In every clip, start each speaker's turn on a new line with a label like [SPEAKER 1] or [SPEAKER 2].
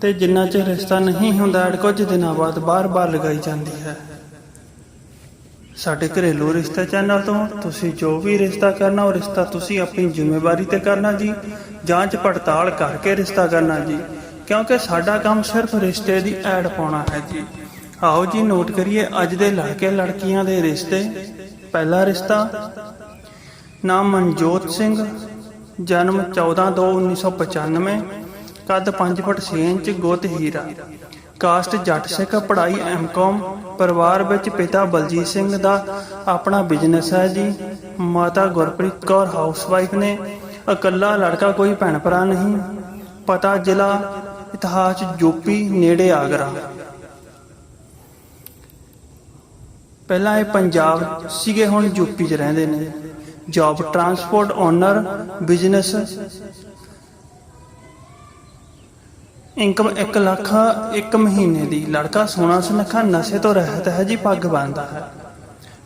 [SPEAKER 1] ਤੇ ਜਿੰਨਾ ਚਿਰ ਰਿਸ਼ਤਾ ਨਹੀਂ ਹੁੰਦਾ ਕੁਝ ਦਿਨਾਂ ਬਾਅਦ ਬਾਰ-ਬਾਰ ਲਗਾਈ ਜਾਂਦੀ ਹੈ। ਸਾਡੇ ਘਰੇਲੂ ਰਿਸ਼ਤੇ ਚੈਨਲ ਤੋਂ ਤੁਸੀਂ ਜੋ ਵੀ ਰਿਸ਼ਤਾ ਕਰਨਾ, ਉਹ ਰਿਸ਼ਤਾ ਤੁਸੀਂ ਆਪਣੀ ਜ਼ਿੰਮੇਵਾਰੀ ਤੇ ਕਰਨਾ ਜੀ। ਜਾਂਚ ਪੜਤਾਲ ਕਰਕੇ ਰਿਸ਼ਤਾ ਕਰਨਾ ਜੀ। ਕਿਉਂਕਿ ਸਾਡਾ ਕੰਮ ਸਿਰਫ ਰਿਸ਼ਤੇ ਦੀ ਐਡ ਪਾਉਣਾ ਹੈ ਜੀ। ਆਓ ਜੀ ਨੋਟ ਕਰੀਏ, ਅੱਜ ਦੇ ਲੜਕੇ ਲੜਕੀਆਂ ਦੇ ਰਿਸ਼ਤੇ। ਪਹਿਲਾ ਰਿਸ਼ਤਾ, ਨਾਮ ਮਨਜੋਤ ਸਿੰਘ, ਜਨਮ 14/2/1995 ਕੱਦ 5 ਫੁੱਟ 6 ਇੰਚ ਗੋਤ ਹੀਰਾ। ਕਾਸਟ ਜੱਟ ਸਿੱਖ ਪੜ੍ਹਾਈ ਐਮਕਾਮ ਪਰਿਵਾਰ ਵਿੱਚ ਪਿਤਾ ਬਲਜੀਤ ਸਿੰਘ ਦਾ ਆਪਣਾ ਬਿਜ਼ਨਸ ਹੈ ਜੀ। ਮਾਤਾ ਗੁਰਪ੍ਰੀਤ ਕੌਰ ਹਾਊਸਵਾਈਫ ਨੇ। ਇਕੱਲਾ ਲੜਕਾ ਕੋਈ ਭੈਣ ਭਰਾ ਨਹੀਂ। ਪਤਾ ਜ਼ਿਲ੍ਹਾ ਇਤਿਹਾਸ ਯੂਪੀ ਨੇੜੇ ਆਗਰਾ। ਪਹਿਲਾਂ ਇਹ ਪੰਜਾਬ ਸੀਗੇ, ਹੁਣ ਯੂਪੀ 'ਚ ਰਹਿੰਦੇ ਨੇ। Job transport owner business income 1 lakh ਇੱਕ ਮਹੀਨੇ ਦੀ। ਲੜਕਾ ਸੋਨਾ ਸੁਨੱਖਾ, ਨਸ਼ੇ ਤੋਂ ਰਹਿਤ ਹੈ ਜੀ, ਪੱਗ ਬੰਨਦਾ ਹੈ।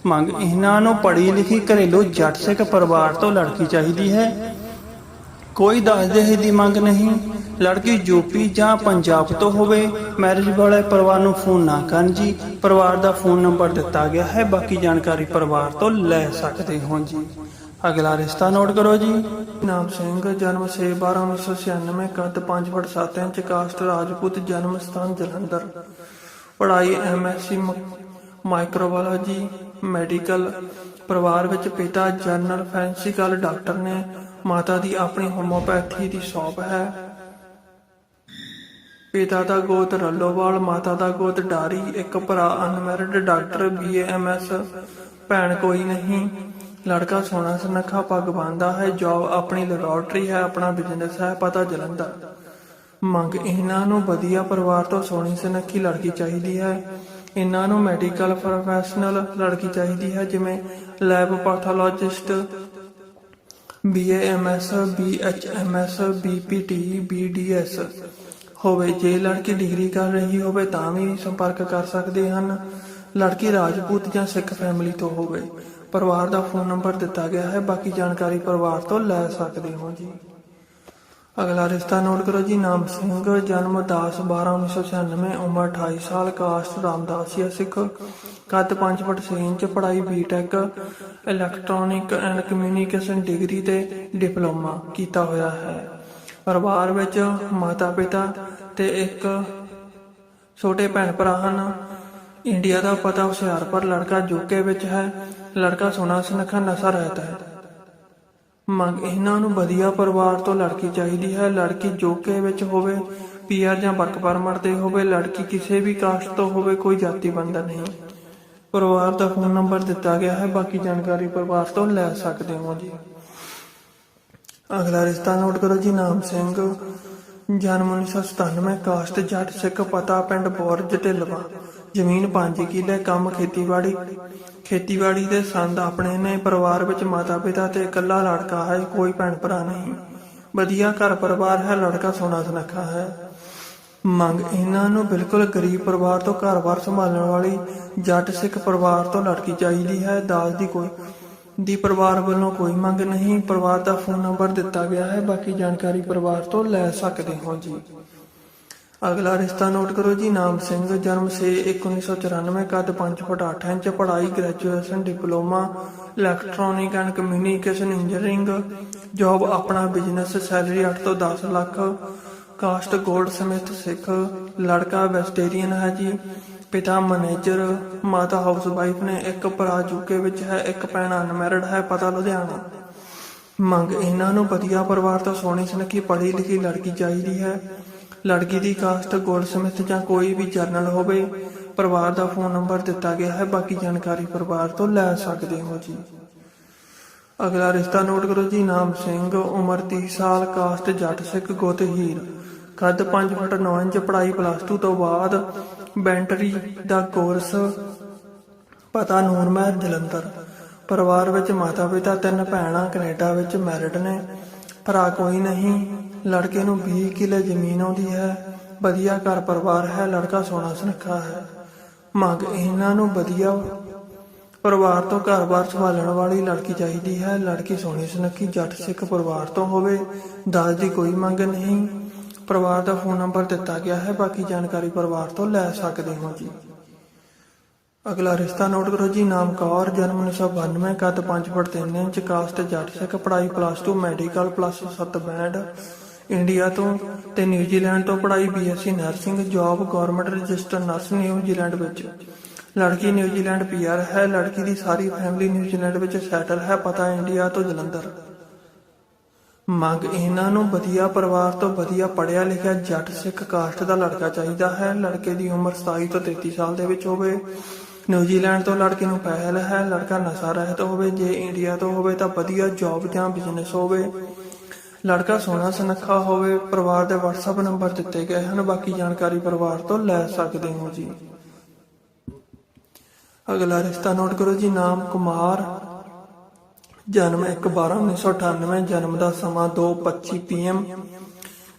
[SPEAKER 1] ਮੰਗ ਇਹਨਾਂ ਨੂੰ ਪੜ੍ਹੀ ਲਿਖੀ ਘਰੇਲੂ ਜੱਟ ਸਿੱਖ ਪਰਿਵਾਰ ਤੋਂ ਲੜਕੀ ਚਾਹੀਦੀ ਹੈ। ਕੋਈ ਦੱਸਦੇ ਦਹੇਜ ਦੀ ਮੰਗ ਨਹੀਂ। ਲੜਕੀ ਯੂਪੀ ਜਾਂ ਪੰਜਾਬ ਤੋਂ ਹੋਵੇ ਮੈਰਿਜ ਵਾਲੇ ਪਰਿਵਾਰ ਨੂੰ ਫੋਨ ਨਾ ਕਰਨ ਜੀ। ਪਰਿਵਾਰ ਦਾ ਫੋਨ ਨੰਬਰ ਦਿੱਤਾ ਗਿਆ ਹੈ, ਬਾਕੀ ਜਾਣਕਾਰੀ ਪਰਿਵਾਰ ਤੋਂ ਲੈ ਸਕਦੇ ਹੋ ਜੀ। ਅਗਲਾ ਰਿਸ਼ਤਾ ਨੋਟ ਕਰੋ ਜੀ। ਨਾਮ ਸਿੰਘ, ਜਨਮ 6/12/1996 ਕੱਦ 5 ਫੁੱਟ 7 ਇੰਚ ਕਾਸਟ ਰਾਜਪੂਤ, ਜਨਮ ਸਥਾਨ ਜਲੰਧਰ। ਪੜ੍ਹਾਈ ਐਮਐਸਸੀ ਮਾਈਕਰੋਬਾਇਓਲੋਜੀ ਮੈਡੀਕਲ। ਪਰਿਵਾਰ ਵਿੱਚ ਪਿਤਾ ਜਨਰਲ ਫੈਂਸੀਕਲ ਡਾਕਟਰ ਨੇ। ਮਾਤਾ ਦੀ ਆਪਣੀ ਹੋਮੋਪੈਥੀ ਦੀ ਸ਼ਾਪ ਹੈ। ਪਿਤਾ ਦਾ ਗੋਤ ਰੱਲੋਵਾਲ, ਮਾਤਾ ਦਾ ਗੋਤ ਡਾਰੀ, ਇੱਕ ਭਰਾ ਅਨਮੈਰਿਡ ਡਾਕਟਰ ਬੀਏਐਮਐਸ ਭੈਣ ਕੋਈ ਨਹੀਂ। ਲੜਕਾ ਸੋਹਣਾ ਸੁਨੱਖਾ ਪੱਗ ਬੰਨਦਾ ਹੈ ਜੌਬ ਆਪਣੀ ਲੈਬੋਰਟਰੀ ਹੈ, ਆਪਣਾ ਬਿਜ਼ਨਸ ਹੈ, ਪਤਾ ਜਲੰਧਰ ਮੰਗ ਇਹਨਾਂ ਨੂੰ ਵਧੀਆ ਪਰਿਵਾਰ ਤੋਂ ਸੋਹਣੀ ਸੁਨੱਖੀ ਲੜਕੀ ਚਾਹੀਦੀ ਹੈ। ਇਹਨਾਂ ਨੂੰ ਮੈਡੀਕਲ ਪ੍ਰੋਫੈਸ਼ਨਲ ਲੜਕੀ ਚਾਹੀਦੀ ਹੈ, ਜਿਵੇਂ lab pathologist BAMS BHMS BPT BDS ਹੋਵੇ ਜੇ ਲੜਕੀ ਡਿਗਰੀ ਕਰ ਰਹੀ ਹੋਵੇ ਤਾਂ ਵੀ ਸੰਪਰਕ ਕਰ ਸਕਦੇ ਹਨ। ਲੜਕੀ ਰਾਜਪੂਤ ਜਾਂ ਸਿੱਖ ਫੈਮਿਲੀ ਤੋਂ ਹੋਵੇ। ਪਰਿਵਾਰ ਦਾ ਫੋਨ ਨੰਬਰ ਦਿੱਤਾ ਗਿਆ ਹੈ। ਬਾਕੀ ਜਾਣਕਾਰੀ ਪਰਿਵਾਰ ਤੋਂ ਲੈ ਸਕਦੇ ਹੋ ਜੀ। ਅਗਲਾ ਰਿਸ਼ਤਾ ਨੋਟ ਕਰੋ ਜੀ। ਨਾਮ ਸਿੰਘ, ਜਨਮ 10 12 1996 ਉਮਰ 28 ਸਾਲ, ਕਾਸਟ ਰਾਮਦਾਸੀਆ ਸਿੱਖ। ਕੱਦ 5 ਫੁੱਟ 6 ਇੰਚ, ਪੜ੍ਹਾਈ B Tech electronic and communication degree ਤੇ ਡਿਪਲੋਮਾ ਕੀਤਾ ਹੋਇਆ ਹੈ। ਪਰਿਵਾਰ ਵਿੱਚ ਮਾਤਾ ਪਿਤਾ ਤੇ ਇੱਕ ਛੋਟੇ ਭੈਣ ਭਰਾ ਹਨ। ਇੰਡੀਆ ਦਾ ਪਤਾ ਹੁਸ਼ਿਆਰਪੁਰ, ਲੜਕਾ ਯੂਕੇ ਵਿੱਚ ਹੈ। ਲੜਕਾ ਸੋਹਣਾ ਸੁਨੱਖਾ ਨਸ਼ਾ ਰਹਿਤਾ ਹੈ। ਮੰਗ ਇਹਨਾਂ ਨੂੰ ਵਧੀਆ ਪਰਿਵਾਰ ਤੋਂ ਲੜਕੀ ਚਾਹੀਦੀ ਹੈ। ਲੜਕੀ ਯੂਕੇ ਵਿੱਚ ਹੋਵੇ, ਪੀਆਰ ਜਾਂ ਵਰਕ ਪਰਮਿਟ ਤੇ ਹੋਵੇ, ਲੜਕੀ ਕਿਸੇ ਵੀ ਕਾਸਟ ਤੋਂ ਹੋਵੇ, ਕੋਈ ਜਾਤੀ ਬੰਧਨ ਨਹੀਂ। ਪਰਿਵਾਰ ਦਾ ਫੋਨ ਨੰਬਰ ਦਿੱਤਾ ਗਿਆ ਹੈ। ਬਾਕੀ ਜਾਣਕਾਰੀ ਪਰਿਵਾਰ ਤੋਂ ਲੈ ਸਕਦੇ ਹੋ ਜੀ। ਅਗਲਾ ਰਿਸ਼ਤਾ ਨੋਟ ਕਰੋ ਜੀ, ਨਾਮ ਸਿੰਘ। ਜਨਮ 1997 ਕਾਸਟ ਜੱਟ ਸਿੱਖ ਪਤਾ ਪਿੰਡ ਬੋਰਜ, ਢਿਲਵਾ। ਜ਼ਮੀਨ 5 ਕਿੱਲੇ, ਕੰਮ ਖੇਤੀਬਾੜੀ। ਖੇਤੀਬਾੜੀ ਦੇ ਸੰਦ ਆਪਣੇ ਨੇ ਪਰਿਵਾਰ ਵਿੱਚ ਮਾਤਾ ਪਿਤਾ ਤੇ ਇਕੱਲਾ ਲੜਕਾ ਹੈ, ਕੋਈ ਭੈਣ ਭਰਾ ਨਹੀਂ। ਵਧੀਆ ਘਰ ਪਰਿਵਾਰ ਹੈ, ਲੜਕਾ ਸੋਨਾ ਸੁਨੱਖਾ ਹੈ। ਮੰਗ ਇਹਨਾਂ ਨੂੰ ਬਿਲਕੁਲ ਗਰੀਬ ਪਰਿਵਾਰ ਤੋਂ ਘਰ-ਬਾਰ ਸੰਭਾਲਣ ਵਾਲੀ, ਜੱਟ ਸਿੱਖ ਪਰਿਵਾਰ ਤੋਂ ਲੜਕੀ ਚਾਹੀਦੀ ਹੈ, ਦਾਜ ਦੀ ਕੋਈ, ਦੀ ਪਰਿਵਾਰ ਵੱਲੋਂ ਕੋਈ ਮੰਗ ਨਹੀਂ। ਪਰਿਵਾਰ ਦਾ ਫੋਨ ਨੰਬਰ ਦਿੱਤਾ ਗਿਆ ਹੈ, ਬਾਕੀ ਜਾਣਕਾਰੀ ਪਰਿਵਾਰ ਤੋਂ ਲੈ ਸਕਦੇ ਹੋ ਜੀ। ਅਗਲਾ ਰਿਸ਼ਤਾ ਨੋਟ ਕਰੋ ਜੀ, ਨਾਮ ਸਿੰਘ, ਜਨਮ 6 1994 ਕੱਦ 5 ਫੁੱਟ 8 ਇੰਚ, ਪੜ੍ਹਾਈ, graduation, diploma, electronic and communication engineering, job ਆਪਣਾ ਬਿਜ਼ਨਸ, ਸੈਲਰੀ 8 ਤੋਂ 10 lakh, caste goldsmith Sikh, ਲੜਕਾ ਵੈਸਟੇਰੀਅਨ ਹੈ ਜੀ, ਪਿਤਾ ਮੈਨੇਜਰ, ਮਾਤਾ ਹਾਊਸ ਵਾਈਫ ਨੇ, ਇੱਕ ਭਰਾ ਯੂਕੇ ਵਿੱਚ ਹੈ, ਇੱਕ ਭੈਣ ਅਨਮੈਰਿਡ ਹੈ, ਪਤਾ ਲੁਧਿਆਣਾ। ਮੰਗ, ਇਹਨਾਂ ਨੂੰ ਵਧੀਆ ਪਰਿਵਾਰ ਤੋਂ ਸੋਹਣੀ, ਸੁਨੱਖੀ ਪੜ੍ਹੀ ਲਿਖੀ ਲੜਕੀ ਚਾਹੀਦੀ ਹੈ। ਲੜਕੀ ਦੀ ਕਾਸਟ ਗੋਲਡਸਮਿਥ ਜਾਂ ਕੋਈ ਵੀ ਜਰਨਲ ਹੋਵੇ, ਪਰਿਵਾਰ ਦਾ ਫੋਨ ਨੰਬਰ ਦਿੱਤਾ ਗਿਆ ਹੈ, ਬਾਕੀ ਜਾਣਕਾਰੀ ਪਰਿਵਾਰ ਤੋਂ ਲੈ ਸਕਦੇ ਹੋ ਜੀ। ਅਗਲਾ ਰਿਸ਼ਤਾ ਨੋਟ ਕਰੋ ਜੀ, ਨਾਮ ਸਿੰਘ, ਉਮਰ 30 ਸਾਲ, ਕਾਸਟ ਜੱਟ ਸਿੱਖ ਗੁੱਤ ਹੀਰ ਕੱਦ 5 ਫੁੱਟ 9 ਇੰਚ, ਪੜ੍ਹਾਈ ਪਲੱਸ 2 ਤੋਂ ਬਾਅਦ ਬੈਂਟਰੀ ਦਾ ਕੋਰਸ, ਪਤਾ ਨੂਰ ਨੂਰਮਹਿਰ ਜਲੰਧਰ। ਪਰਿਵਾਰ ਵਿੱਚ ਮਾਤਾ ਪਿਤਾ ਤਿੰਨ ਭੈਣਾਂ, ਕੈਨੇਡਾ ਵਿੱਚ ਮੈਰਿਡ ਨੇ। ਭਰਾ ਕੋਈ ਨਹੀਂ ਲੜਕੇ ਨੂੰ 20 ਕਿੱਲੇ ਜ਼ਮੀਨ ਆਉਂਦੀ ਹੈ। ਵਧੀਆ ਘਰ ਪਰਿਵਾਰ ਹੈ, ਲੜਕਾ ਸੋਹਣਾ ਸੁਨੱਖਾ ਹੈ। ਮੰਗ ਇਹਨਾਂ ਨੂੰ ਵਧੀਆ ਪਰਿਵਾਰ ਤੋਂ ਘਰ-ਬਾਰ ਸੰਭਾਲਣ ਵਾਲੀ ਲੜਕੀ ਚਾਹੀਦੀ ਹੈ। ਲੜਕੀ ਸੋਹਣੀ ਸੁਨੱਖੀ, ਜੱਟ ਸਿੱਖ ਪਰਿਵਾਰ ਤੋਂ ਹੋਵੇ, ਦਾਜ ਦੀ ਕੋਈ ਮੰਗ ਨਹੀਂ। ਪਰਿਵਾਰ ਦਾ ਫੋਨ ਨੰਬਰ ਦਿੱਤਾ ਗਿਆ ਹੈ। ਬਾਕੀ ਜਾਣਕਾਰੀ ਪਰਿਵਾਰ ਤੋਂ ਲੈ ਸਕਦੇ ਹੋ ਜੀ। ਅਗਲਾ ਰਿਸ਼ਤਾ ਨੋਟ ਕਰੋ ਜੀ। ਨਾਮ ਕੌਰ, ਜਨਮ 1992 ਕੱਦ 5 ਫੁੱਟ 3 ਇੰਚ, ਕਾਸਟ ਜੱਟ ਸਿੱਖ, ਪੜ੍ਹਾਈ plus 2 medical plus 7 band. India ਤੋਂ ਤੇ ਨਿਊਜ਼ੀਲੈਂਡ ਤੋਂ ਪੜ੍ਹਾਈ BSc nursing, job government register nurse New Zealand ਵਿੱਚ। ਲੜਕੀ ਨਿਊਜ਼ੀਲੈਂਡ ਪੀਆਰ ਹੈ, ਲੜਕੀ ਦੀ ਸਾਰੀ ਫੈਮਿਲੀ ਨਿਊਜ਼ੀਲੈਂਡ ਵਿੱਚ ਸੈਟਲ ਹੈ, ਪਤਾ ਇੰਡੀਆ ਤੋਂ ਜਲੰਧਰ। ਮੰਗ ਇਹਨਾਂ ਨੂੰ ਵਧੀਆ ਪਰਿਵਾਰ ਤੋਂ ਵਧੀਆ ਪੜ੍ਹਿਆ ਲਿਖਿਆ ਜੱਟ ਸਿੱਖ ਕਾਸਟ ਦਾ ਲੜਕਾ ਚਾਹੀਦਾ ਹੈ। ਲੜਕੇ ਦੀ ਉਮਰ 27 ਤੋਂ 33 ਸਾਲ ਦੇ ਵਿੱਚ ਹੋਵੇ। ਨਿਊਜ਼ੀਲੈਂਡ ਤੋਂ ਲੜਕੇ ਨੂੰ ਪਹਿਲ ਹੈ, ਲੜਕਾ ਨਸ਼ਾ ਰਹਿਤ ਹੋਵੇ। ਜੇ ਇੰਡੀਆ ਤੋਂ ਹੋਵੇ ਤਾਂ ਵਧੀਆ ਜੌਬ ਜਾਂ ਬਿਜ਼ਨਸ ਹੋਵੇ। ਲੜਕਾ ਸੋਹਣਾ ਸੁਨੱਖਾ ਹੋਵੇ, ਪਰਿਵਾਰ ਦੇ WhatsApp ਨੰਬਰ ਦਿੱਤੇ ਗਏ ਹਨ, ਬਾਕੀ ਜਾਣਕਾਰੀ ਪਰਿਵਾਰ ਤੋਂ ਲੈ ਸਕਦੇ ਹੋ ਜੀ। ਅਗਲਾ ਰਿਸ਼ਤਾ ਨੋਟ ਕਰੋ ਜੀ, ਨਾਮ ਕੁਮਾਰ, ਜਨਮ 1/12/1998 ਜਨਮ ਦਾ ਸਮਾਂ 2:25 ਪੀਐਮ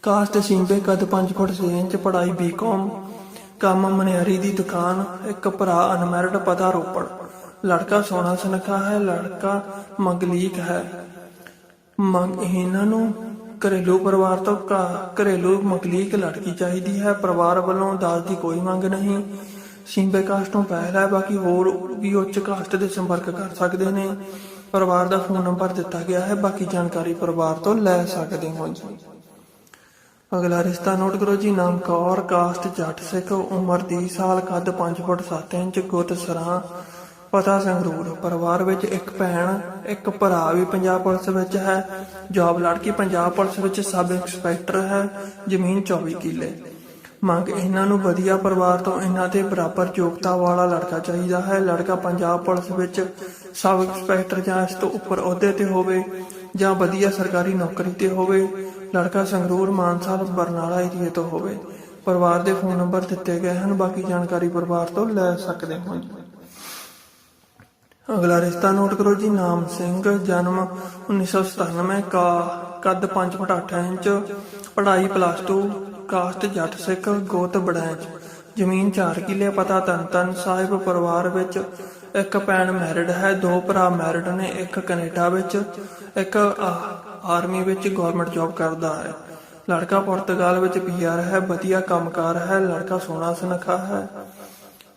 [SPEAKER 1] ਕਾਸਟ ਸਿੰਬੇ ਕੱਦ 5 ਫੁੱਟ 6 ਇੰਚ, ਪੜ੍ਹਾਈ ਬੀਕਾਮ ਕੰਮ ਮਨਿਆਰੀ ਦੀ ਦੁਕਾਨ, ਇੱਕ ਭਰਾ ਅਨਮੈਰਿਡ ਪਤਾ ਰੋਪੜ ਲੜਕਾ ਸੋਹਣਾ ਸੁਨੱਖਾ ਹੈ, ਲੜਕਾ ਮੰਗਲੀਕ ਹੈ। ਮੰਗ ਇਹਨਾਂ ਨੂੰ, ਘਰੇਲੂ ਪਰਿਵਾਰ ਤੋਂ ਘਰੇਲੂ ਮੰਗਲੀਕ ਲੜਕੀ ਚਾਹੀਦੀ ਹੈ, ਪਰਿਵਾਰ ਵੱਲੋਂ ਦਾਜ ਦੀ ਕੋਈ ਮੰਗ ਨਹੀਂ। ਸਿੰਬੇ ਕਾਸਟ ਤੋਂ ਪਹਿਲ ਬਾਕੀ ਹੋਰ ਵੀ ਉੱਚ ਕਾਸਟ ਦੇ ਸੰਪਰਕ ਕਰ ਸਕਦੇ ਨੇ। ਪਰਿਵਾਰ ਦਾ ਫੋਨ ਨੰਬਰ ਦਿੱਤਾ ਗਿਆ ਹੈ, ਬਾਕੀ ਜਾਣਕਾਰੀ ਪਰਿਵਾਰ ਤੋਂ ਲੈ ਸਕਦੇ ਹੋ ਜੀ। ਅਗਲਾ ਰਿਸ਼ਤਾ ਨੋਟ ਕਰੋ ਜੀ, ਨਾਮ ਕੌਰ, ਕਾਸਟ ਜੱਟ ਸਿੱਖ, ਉਮਰ 30 ਸਾਲ, ਕੱਦ 5 ਫੁੱਟ 7 ਇੰਚ, ਗੁੱਤ ਸਰਾਂ ਪਤਾ ਸੰਗਰੂਰ ਪਰਿਵਾਰ ਵਿੱਚ ਇੱਕ ਭੈਣ, ਇੱਕ ਭਰਾ ਵੀ ਪੰਜਾਬ ਪੁਲਿਸ ਵਿੱਚ ਹੈ। ਜੌਬ ਲੜਕੀ ਪੰਜਾਬ ਪੁਲਿਸ ਵਿੱਚ ਸਬ ਇੰਸਪੈਕਟਰ ਹੈ, ਜ਼ਮੀਨ 24 ਕਿੱਲੇ। ਮੰਗ ਇਹਨਾਂ ਨੂੰ ਵਧੀਆ ਪਰਿਵਾਰ ਤੋਂ ਇਹਨਾਂ ਦੇ ਬਰਾਬਰ ਯੋਗਤਾ ਵਾਲਾ ਲੜਕਾ ਚਾਹੀਦਾ ਹੈ। ਲੜਕਾ ਪੰਜਾਬ ਪੁਲਿਸ ਵਿੱਚ ਸਬ ਇੰਸਪੈਕਟਰ ਜਾਂ ਇਸ ਤੋਂ ਉੱਪਰ ਅਹੁਦੇ ਤੇ ਹੋਵੇ ਜਾਂ ਵਧੀਆ ਸਰਕਾਰੀ ਨੌਕਰੀ ਤੇ ਹੋਵੇ, ਲੜਕਾ ਸੰਗਰੂਰ ਮਾਨਸਾ ਬਰਨਾਲਾ ਏਰੀਏ ਤੋਂ ਹੋਵੇ। ਪਰਿਵਾਰ ਦੇ ਫੋਨ ਨੰਬਰ ਦਿੱਤੇ ਗਏ ਹਨ। ਬਾਕੀ ਜਾਣਕਾਰੀ ਪਰਿਵਾਰ ਤੋਂ ਲੈ ਸਕਦੇ ਹੋ। ਅਗਲਾ ਰਿਸ਼ਤਾ ਨੋਟ ਕਰੋ ਜੀ, ਨਾਮ ਸਿੰਘ, ਜਨਮ 1997 ਕਾ, ਕੱਦ 5 ਫੁੱਟ 8 ਇੰਚ, ਪੜ੍ਹਾਈ ਪਲੱਸ 2 ਕਾਸਟ ਜੱਟ ਸਿੱਖ, ਗੋਤ ਬੜੈਚ। ਜ਼ਮੀਨ 4 ਕਿੱਲੇ, ਪਤਾ ਤਨ ਤਨ ਸਾਹਿਬ ਪਰਿਵਾਰ ਵਿੱਚ ਇੱਕ ਭੈਣ ਮੈਰਿਡ ਹੈ, ਦੋ ਭਰਾ ਮੈਰਿਡ ਨੇ, ਇੱਕ ਕੈਨੇਡਾ ਵਿੱਚ, ਇੱਕ ਆਰਮੀ ਵਿੱਚ ਗਵਰਨਮੈਂਟ ਜੌਬ ਕਰਦਾ ਹੈ। ਲੜਕਾ ਪੁਰਤਗਾਲ ਵਿੱਚ ਪੀਆਰ ਹੈ, ਵਧੀਆ ਕੰਮਕਾਰ ਹੈ, ਲੜਕਾ ਸੋਹਣਾ ਸੁਨਖਾ ਹੈ।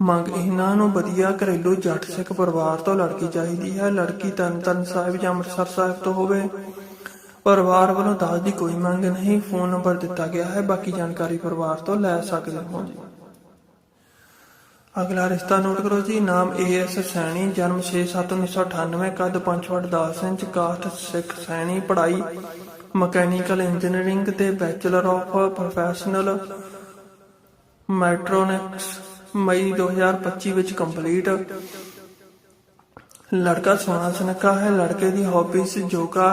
[SPEAKER 1] ਮੰਗ ਇਹਨਾਂ ਨੂੰ ਵਧੀਆ ਘਰੇਲੂ ਜੱਟ ਸਿੱਖ ਪਰਿਵਾਰ ਤੋਂ ਲੜਕੀ ਚਾਹੀਦੀ ਹੈ। ਲੜਕੀ ਤਨਤਨ ਸਾਹਿਬ ਜਾਂ ਅੰਮ੍ਰਿਤਸਰ ਸਾਹਿਬ ਤੋਂ ਹੋਵੇ। ਪਰਿਵਾਰ ਵੱਲੋਂ ਦਾਜ ਦੀ ਕੋਈ ਮੰਗ ਨਹੀਂ, ਫੋਨ ਨੰਬਰ ਦਿੱਤਾ ਗਿਆ ਹੈ। ਬਾਕੀ ਜਾਣਕਾਰੀ ਪਰਿਵਾਰ ਤੋਂ ਲੈ ਸਕਦੇ ਹੋ ਅਗਲਾ ਰਿਸ਼ਤਾ ਨੋਟ ਕਰੋ ਜੀ। ਨਾਮ ਏਐਸ ਸੈਣੀ, ਜਨਮ 6/7/1998 ਕੱਦ 5 foot 10 inch, caste Sikh Saini, ਪੜ੍ਹਾਈ ਮਕੈਨੀਕਲ ਇੰਜੀਨੀਅਰਿੰਗ ਤੇ ਬੈਚਲਰ ਆਫ ਪ੍ਰੋਫੈਸ਼ਨਲ ਮੈਟ੍ਰੋਨਿਕਸ ਮਈ 2025 ਵਿੱਚ ਕੰਪਲੀਟ ਲੜਕਾ ਸੋਹਣਾ ਸੁਨੱਖਾ ਹੈ, ਲੜਕੇ ਦੀ hobbies yoga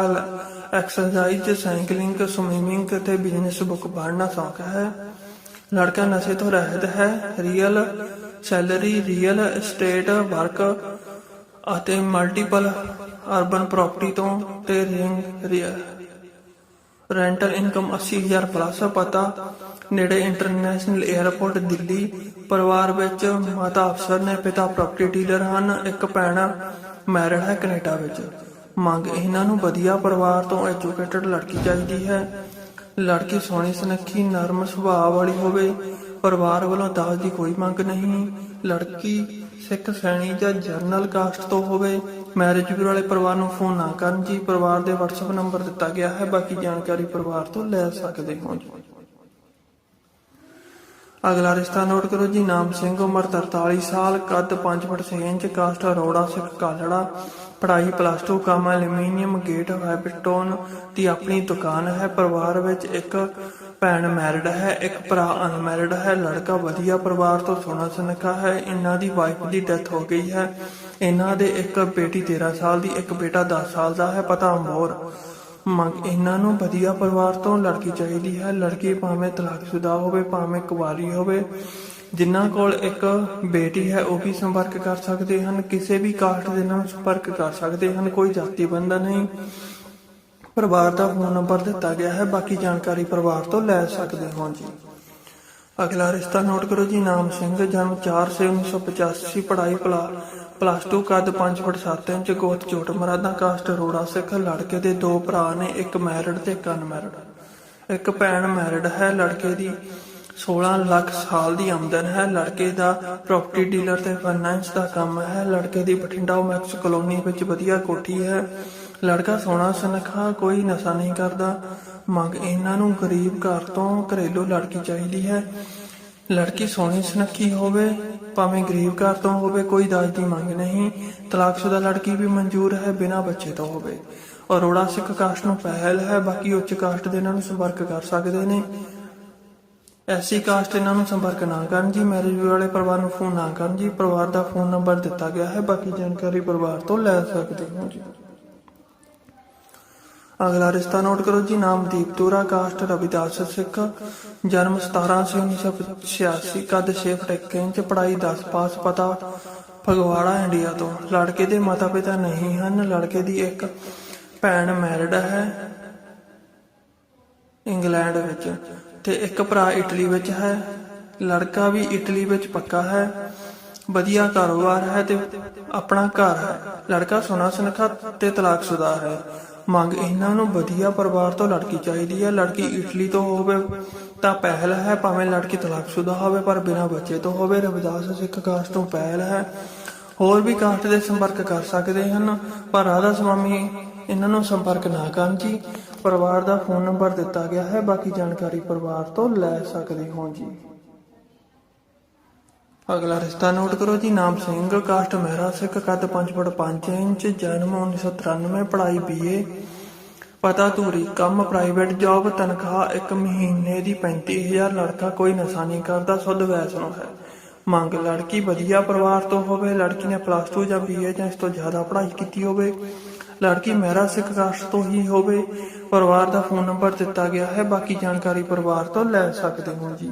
[SPEAKER 1] exercise cycling swimming ਤੇ ਬਿਜ਼ਨਸ ਬੁੱਕ ਪੜ੍ਹਨਾ ਸ਼ੌਕ ਹੈ। ਲੜਕਾ ਨਸ਼ੇ ਤੋਂ ਰਹਿਤ ਹੈ real salary real estate work ਅਤੇ ਮਲਟੀਪਲ ਅਰਬਨ ਪ੍ਰਾਪਰਟੀ ਤੋਂ ਤੇ ਰਿੰਗ ਰੈਂਟਲ ਇਨਕਮ 80000 ਪਲੱਸ ਪਤਾ। ਨੇੜੇ ਇੰਟਰਨੈਸ਼ਨਲ 에ਅਰਪੋਰਟ ਦਿੱਲੀ ਪਰਿਵਾਰ ਵਿੱਚ ਮਾਤਾ ਅਫਸਰ ਨੇ ਪਿਤਾ ਪ੍ਰਾਪਰਟੀ ਡੀਲਰ ਹਨ, ਇੱਕ ਭੈਣ ਮੈਰਿਡ ਹੈ ਕੈਨੇਡਾ ਵਿੱਚ। ਮੰਗ ਇਹਨਾਂ ਨੂੰ ਵਧੀਆ ਪਰਿਵਾਰ ਤੋਂ ਐਜੂਕੇਟਡ ਲੜਕੀ ਚਾਹੀਦੀ ਹੈ। ਲੜਕੀ ਸੋਹਣੀ ਸੁਨੱਖੀ, ਨਰਮ ਸੁਭਾਅ ਵਾਲੀ ਹੋਵੇ, ਪਰਿਵਾਰ ਵੱਲੋਂ ਦਾਜ ਦੀ ਕੋਈ ਮੰਗ ਨਹੀਂ। ਲੜਕੀ ਸਿੱਖ ਸੈਣੀ ਜਾਂ ਜਰਨਲ ਕਾਸਟ ਤੋਂ ਹੋਵੇ ਮੈਰਿਜ ਬਿਊਰੋ ਵਾਲੇ ਪਰਿਵਾਰ ਨੂੰ ਫੋਨ ਨਾ ਕਰਨ ਜੀ, ਪਰਿਵਾਰ ਦੇ WhatsApp ਨੰਬਰ ਦਿੱਤਾ ਗਿਆ ਹੈ, ਬਾਕੀ ਜਾਣਕਾਰੀ ਪਰਿਵਾਰ ਤੋਂ ਲੈ ਸਕਦੇ ਹੋ ਜੀ। ਅਗਲਾ ਰਿਸ਼ਤਾ ਨੋਟ ਕਰੋ ਜੀ, ਨਾਮ ਸਿੰਘ, ਉਮਰ 43 ਸਾਲ, ਕੱਦ 5 foot 6 inch, caste Arora, Sikh Kalra, ਪੜ੍ਹਾਈ ਪਲੱਸ 2 ਕੰਮ ਐਲੂਮੀਨੀਅਮ ਗੇਟ ਹੈਪਟੋਨ ਦੀ ਆਪਣੀ ਦੁਕਾਨ ਹੈ। ਪਰਿਵਾਰ ਵਿੱਚ ਇੱਕ ਭੈਣ ਮੈਰਿਡ ਹੈ, ਇੱਕ ਭਰਾ ਅਨਮੈਰਿਡ ਹੈ। ਲੜਕਾ ਵਧੀਆ ਪਰਿਵਾਰ ਤੋਂ ਸੋਹਣਾ ਸੁਨੱਖਾ ਹੈ। ਇਹਨਾਂ ਦੀ ਵਾਈਫ ਦੀ ਡੈਥ ਹੋ ਗਈ ਹੈ। ਇਹਨਾਂ ਦੇ ਇੱਕ ਬੇਟੀ 13 ਸਾਲ ਦੀ, ਇੱਕ ਬੇਟਾ 10 ਸਾਲ ਦਾ ਹੈ। ਪਤਾ ਅੰਬੋਰ ਮੰਗ ਇਹਨਾਂ ਨੂੰ ਵਧੀਆ ਪਰਿਵਾਰ ਤੋਂ ਲੜਕੀ ਚਾਹੀਦੀ ਹੈ। ਲੜਕੀ ਭਾਵੇਂ ਤਲਾਕਸ਼ੁਦਾ ਹੋਵੇ, ਭਾਵੇਂ ਕੁਵਾਰੀ ਹੋਵੇ, ਜਿਨ੍ਹਾਂ ਕੋਲ ਇੱਕ ਬੇਟੀ ਹੈ, ਉਹ ਵੀ ਸੰਪਰਕ ਕਰ ਸਕਦੇ ਹਨ। ਕਿਸੇ ਵੀ ਕਾਸਟ ਦੇ ਨਾਲ ਸੰਪਰਕ ਕਰ ਸਕਦੇ ਹਨ। ਕੋਈ ਜਾਤੀ ਬੰਧਨ ਨਹੀਂ। ਪਰਿਵਾਰ ਦਾ ਫੋਨ ਨੰਬਰ ਦਿੱਤਾ ਗਿਆ ਹੈ। ਬਾਕੀ ਜਾਣਕਾਰੀ ਪਰਿਵਾਰ ਤੋਂ ਲੈ ਸਕਦੇ ਹੋ ਜੀ। ਅਗਲਾ ਰਿਸ਼ਤਾ ਨੋਟ ਕਰੋ ਜੀ। ਨਾਮ ਸਿੰਘ, ਜਨਮ 4 ਸੇ 1985 ਪੜ੍ਹਾਈ ਪਲਾ ਪਲੱਸ 2 ਕੱਦ 5 ਫੁੱਟ 7 ਇੰਚ ਗੋਤ ਚੋਟ ਮਰਾਦਾ ਕਾਸਟ ਰੋੜਾ ਸਿੱਖ ਲੜਕੇ ਦੇ ਦੋ ਭਰਾ ਨੇ, ਇੱਕ ਮੈਰਿਡ ਤੇ ਇੱਕ ਅਨਮੈਰਿਡ। ਇੱਕ ਭੈਣ ਮੈਰਿਡ ਹੈ, ਲੜਕੇ ਦੀ 16 ਲੱਖ ਸਾਲ ਦੀ ਆਮਦਨ ਹੈ, ਲੜਕੇ ਦਾ ਪ੍ਰਾਪਰਟੀ ਡੀਲਰ ਤੇ ਫਾਈਨੈਂਸ ਦਾ ਕੰਮ ਹੈ, ਲੜਕੇ ਦੀ ਬਠਿੰਡਾ ਮੈਕਸ ਕਲੋਨੀ ਵਿੱਚ ਵਧੀਆ ਕੋਠੀ ਹੈ। ਲੜਕਾ ਸੋਹਣਾ ਸੁਨੱਖਾ, ਕੋਈ ਨਸ਼ਾ ਨਹੀਂ ਕਰਦਾ, ਮੰਗ ਇਹਨਾਂ ਨੂੰ ਗਰੀਬ ਘਰ ਤੋਂ ਘਰੇਲੂ ਲੜਕੀ ਚਾਹੀਦੀ ਹੈ। ਲੜਕੀ ਸੋਹਣੀ ਸੁਨੱਖੀ ਹੋਵੇ ਭਾਵੇਂ ਗਰੀਬ ਘਰ ਤੋਂ ਹੋਵੇ, ਕੋਈ ਦਾਜ ਦੀ ਮੰਗ ਨਹੀਂ। ਤਲਾਕਸ਼ੁਦਾ ਲੜਕੀ ਵੀ ਮਨਜ਼ੂਰ ਹੈ ਬਿਨਾਂ ਬੱਚੇ ਤੋਂ ਹੋਵੇ। ਅਰੋੜਾ ਸਿੱਖ ਕਾਸਟ ਨੂੰ ਪਹਿਲ ਹੈ, ਬਾਕੀ ਉੱਚ ਕਾਸਟ ਦੇ ਇਹਨਾਂ ਨੂੰ ਸੰਪਰਕ ਕਰ ਸਕਦੇ ਨੇ। ਐਸੀ ਕਾਸਟ ਇਹਨਾਂ ਨੂੰ ਸੰਪਰਕ ਨਾ ਕਰਨ ਜੀ ਮੈਰਿਜ ਵਾਲੇ ਪਰਿਵਾਰ ਨੂੰ ਫੋਨ ਨਾ ਕਰਨ ਜੀ, ਪਰਿਵਾਰ ਦਾ ਫੋਨ ਨੰਬਰ ਦਿੱਤਾ ਗਿਆ ਹੈ, ਬਾਕੀ ਜਾਣਕਾਰੀ ਪਰਿਵਾਰ ਤੋਂ ਲੈ ਸਕਦੇ ਹੋ ਜੀ। ਅਗਲਾ ਰਿਸ਼ਤਾ ਨੋਟ ਕਰੋ ਜੀ, ਨਾਮ ਦੀਪ ਤੋਰਾ ਕਾਸਟ ਰਵਿਦਾਸ ਸਿੱਖ, ਜਨਮ 17 ਸੇ 1986 ਕੱਦ 6 ਫੁੱਟ 1 ਇੰਚ, ਪੜ੍ਹਾਈ 10 ਪਾਸ, ਪਤਾ ਫਗਵਾੜਾ, ਇੰਡੀਆ ਤੋਂ। ਲੜਕੇ ਦੇ ਮਾਤਾ ਪਿਤਾ ਨਹੀਂ ਹਨ, ਲੜਕੇ ਦੀ ਇੱਕ ਭੈਣ ਮੈਰਿਡ ਹੈ ਇੰਗਲੈਂਡ ਵਿੱਚ ਤੇ ਇੱਕ ਭਰਾ ਇਟਲੀ ਵਿੱਚ ਹੈ। ਲੜਕਾ ਵੀ ਇਟਲੀ ਵਿੱਚ ਪੱਕਾ ਹੈ, ਵਧੀਆ ਕਾਰੋਬਾਰ ਹੈ ਤੇ ਆਪਣਾ ਘਰ ਹੈ। ਲੜਕਾ ਸੋਨਾ ਸੁਨਖਾ ਤੇ ਤਲਾਕਸ਼ੁਦਾ ਹੈ। ਮੰਗ ਇਹਨਾਂ ਨੂੰ ਵਧੀਆ ਪਰਿਵਾਰ ਤੋਂ ਲੜਕੀ ਚਾਹੀਦੀ ਹੈ। ਲੜਕੀ ਇਟਲੀ ਤੋਂ ਹੋਵੇ ਤਾਂ ਪਹਿਲ ਹੈ, ਭਾਵੇਂ ਲੜਕੀ ਤਲਾਕਸ਼ੁਦਾ ਹੋਵੇ, ਪਰ ਬਿਨਾਂ ਬੱਚੇ ਤੋਂ ਹੋਵੇ, ਰਵਿਦਾਸ ਸਿੱਖ ਕਾਸਟ ਤੋਂ ਪਹਿਲ ਹੈ। ਹੋਰ ਵੀ ਕਾਸਟ ਦੇ ਸੰਪਰਕ ਕਰ ਸਕਦੇ ਹਨ, ਪਰ ਰਾਧਾ ਸੁਆਮੀ ਇਹਨਾਂ ਨੂੰ ਸੰਪਰਕ ਨਾ ਕਰਨ ਜੀ। ਪਰਿਵਾਰ ਦਾ ਫੋਨ ਨੰਬਰ ਦਿੱਤਾ ਗਿਆ ਹੈ, ਬਾਕੀ ਜਾਣਕਾਰੀ ਪਰਿਵਾਰ ਤੋਂ ਲੈ ਸਕਦੇ ਹੋ ਜੀ। ਅਗਲਾ ਰਿਸ਼ਤਾ ਨੋਟ ਕਰੋ ਜੀ, ਨਾਮ ਸਿੰਘ, ਕਾਸਟ ਮਹਿਰਾ ਸਿੱਖ, ਕੱਦ 5 ਫੁੱਟ 5 ਇੰਚ, ਜਨਮ 1993 ਪੜ੍ਹਾਈ ਬੀਏ ਪਤਾ ਧੂਰੀ, ਕੰਮ ਪ੍ਰਾਈਵੇਟ ਜੌਬ ਤਨਖਾਹ ਇੱਕ ਮਹੀਨੇ ਦੀ 35000 ਲੜਕਾ ਕੋਈ ਨਸ਼ਾ ਨਹੀਂ ਕਰਦਾ, ਸੁੱਧ ਵੈਸਨੋ ਹੈ। ਮੰਗ, ਲੜਕੀ ਵਧੀਆ ਪਰਿਵਾਰ ਤੋਂ ਹੋਵੇ, ਲੜਕੀ ਨੇ ਪਲੱਸ 2 ਜਾਂ ਬੀਏ ਜਾਂ ਇਸ ਤੋਂ ਜ਼ਿਆਦਾ ਪੜ੍ਹਾਈ ਕੀਤੀ ਹੋਵੇ, ਲੜਕੀ ਮਹਿਰਾ ਸਿੱਖ ਕਾਸਟ ਤੋਂ ਹੀ ਹੋਵੇ, ਪਰਿਵਾਰ ਦਾ ਫੋਨ ਨੰਬਰ ਦਿੱਤਾ ਗਿਆ ਹੈ, ਬਾਕੀ ਜਾਣਕਾਰੀ ਪਰਿਵਾਰ ਤੋਂ ਲੈ ਸਕਦੇ ਹੋ ਜੀ।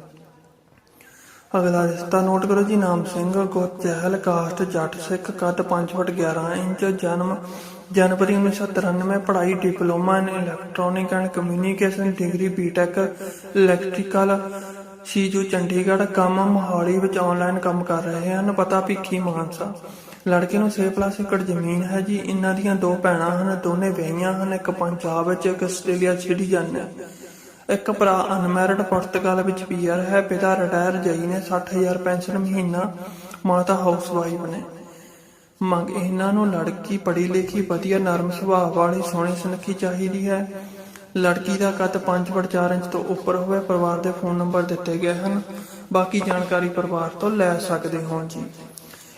[SPEAKER 1] ਅਗਲਾ ਰਿਸ਼ਤਾ ਨੋਟ ਕਰੋ ਜੀ, ਨਾਮ ਸਿੰਘ ਗੋਤ ਕਾਸਟ ਜੱਟ ਸਿੱਖ, ਕੱਦ 5 ਫੁੱਟ 11 ਇੰਚ, ਜਨਮ ਜਨਵਰੀ 1993 ਪੜ੍ਹਾਈ, diploma in electronic and communication degree B Tech electrical ਸੀਜੂ Chandigarh, ਕੰਮ ਮੋਹਾਲੀ ਵਿੱਚ ਆਨਲਾਈਨ ਕੰਮ ਕਰ ਰਹੇ ਹਨ। ਪਤਾ ਭਿੱਖੀ ਮਾਨਸਾ। ਲੜਕੇ ਨੂੰ 6 ਪਲੱਸ ਏਕੜ ਜ਼ਮੀਨ ਹੈ ਜੀ। ਇਹਨਾਂ ਦੀਆਂ ਦੋ ਭੈਣਾਂ ਹਨ, ਦੋਨੇ ਵਿਆਹੀਆਂ ਹਨ, ਇੱਕ ਪੰਜਾਬ ਵਿੱਚ, ਇੱਕ ਆਸਟ੍ਰੇਲੀਆ ਸਿਟੀਜ਼ਨ ਹੈ। ਇੱਕ ਭਰਾ ਅਨਮੈਰਿਡ ਪੁਰਤਗਾਲ ਵਿੱਚ ਪੀਆਰ ਹੈ, ਪਿਤਾ ਰਿਟਾਇਰ ਜਈ ਨੇ 60000 ਪੈਨਸ਼ਨ ਮਹੀਨਾ, ਮਾਤਾ ਹਾਊਸ ਵਾਈਫ ਨੇ। ਮੰਗ, ਇਹਨਾਂ ਨੂੰ ਲੜਕੀ ਪੜ੍ਹੀ ਲਿਖੀ, ਵਧੀਆ ਨਰਮ ਸੁਭਾਅ ਵਾਲੀ, ਸੋਹਣੀ ਸੁਨੱਖੀ ਚਾਹੀਦੀ ਹੈ। ਲੜਕੀ ਦਾ ਕੱਦ 5 ਫੁੱਟ 4 ਇੰਚ ਤੋਂ ਉੱਪਰ ਹੋਵੇ, ਪਰਿਵਾਰ ਦੇ ਫੋਨ ਨੰਬਰ ਦਿੱਤੇ ਗਏ ਹਨ। ਬਾਕੀ ਜਾਣਕਾਰੀ ਪਰਿਵਾਰ ਤੋਂ ਲੈ ਸਕਦੇ ਹੋ ਜੀ।